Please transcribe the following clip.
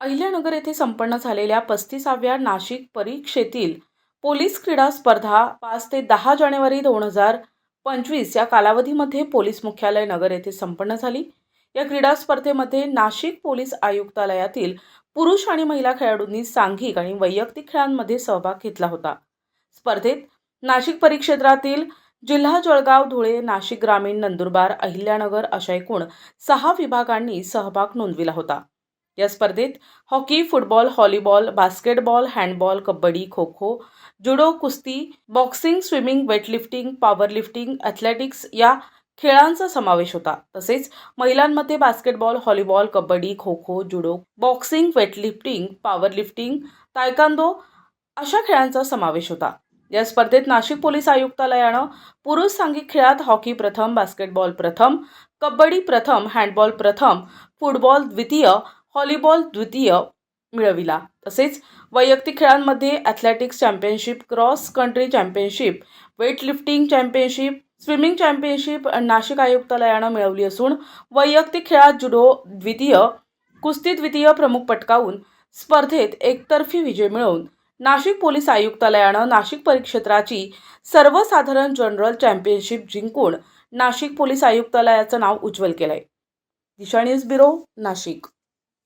अहिल्यानगर येथे संपन्न झालेल्या पस्तीसाव्या नाशिक परीक्षेतील पोलीस क्रीडा स्पर्धा पाच ते दहा जानेवारी दोन हजार पंचवीस या कालावधीमध्ये पोलीस मुख्यालय नगर येथे संपन्न झाली. या क्रीडा स्पर्धेमध्ये नाशिक पोलीस आयुक्तालयातील पुरुष आणि महिला खेळाडूंनी सांघिक आणि वैयक्तिक खेळांमध्ये सहभाग घेतला होता. स्पर्धेत नाशिक परिक्षेत्रातील जिल्हा जळगाव धुळे नाशिक ग्रामीण नंदुरबार अहिल्यानगर अशा एकूण सहा विभागांनी सहभाग नोंदविला होता. या स्पर्धेत hockey football volleyball basketball handball kabaddi kho kho judo कुस्ती boxing swimming weightlifting powerlifting athletics या खेळांचा समावेश होता. तसेच महिलांमध्ये basketball volleyball kabaddi kho kho judo boxing weightlifting powerlifting taekwondo अशा खेळांचा समावेश होता. या स्पर्धेत नाशिक पोलीस आयुक्तालयानं पुरुष सांघिक खेळात हॉकी प्रथम बास्केटबॉल प्रथम कबड्डी प्रथम हँडबॉल प्रथम फुटबॉल द्वितीय हॉलीबॉल द्वितीय मिळविला. तसेच वैयक्तिक खेळांमध्ये athletics championship cross country championship weightlifting championship swimming championship Nashik आयुक्तालयानं मिळवली असून वैयक्तिक खेळात जुडो द्वितीय कुस्ती द्वितीय प्रमुख पटकावून स्पर्धेत एकतर्फी विजय मिळवून नाशिक पोलीस आयुक्तालयानं नाशिक परिक्षेत्राची सर्वसाधारण जनरल चॅम्पियनशिप जिंकून नाशिक पोलीस आयुक्तालयाचं नाव उज्ज्वल केलंय. Disha news bureau Nashik.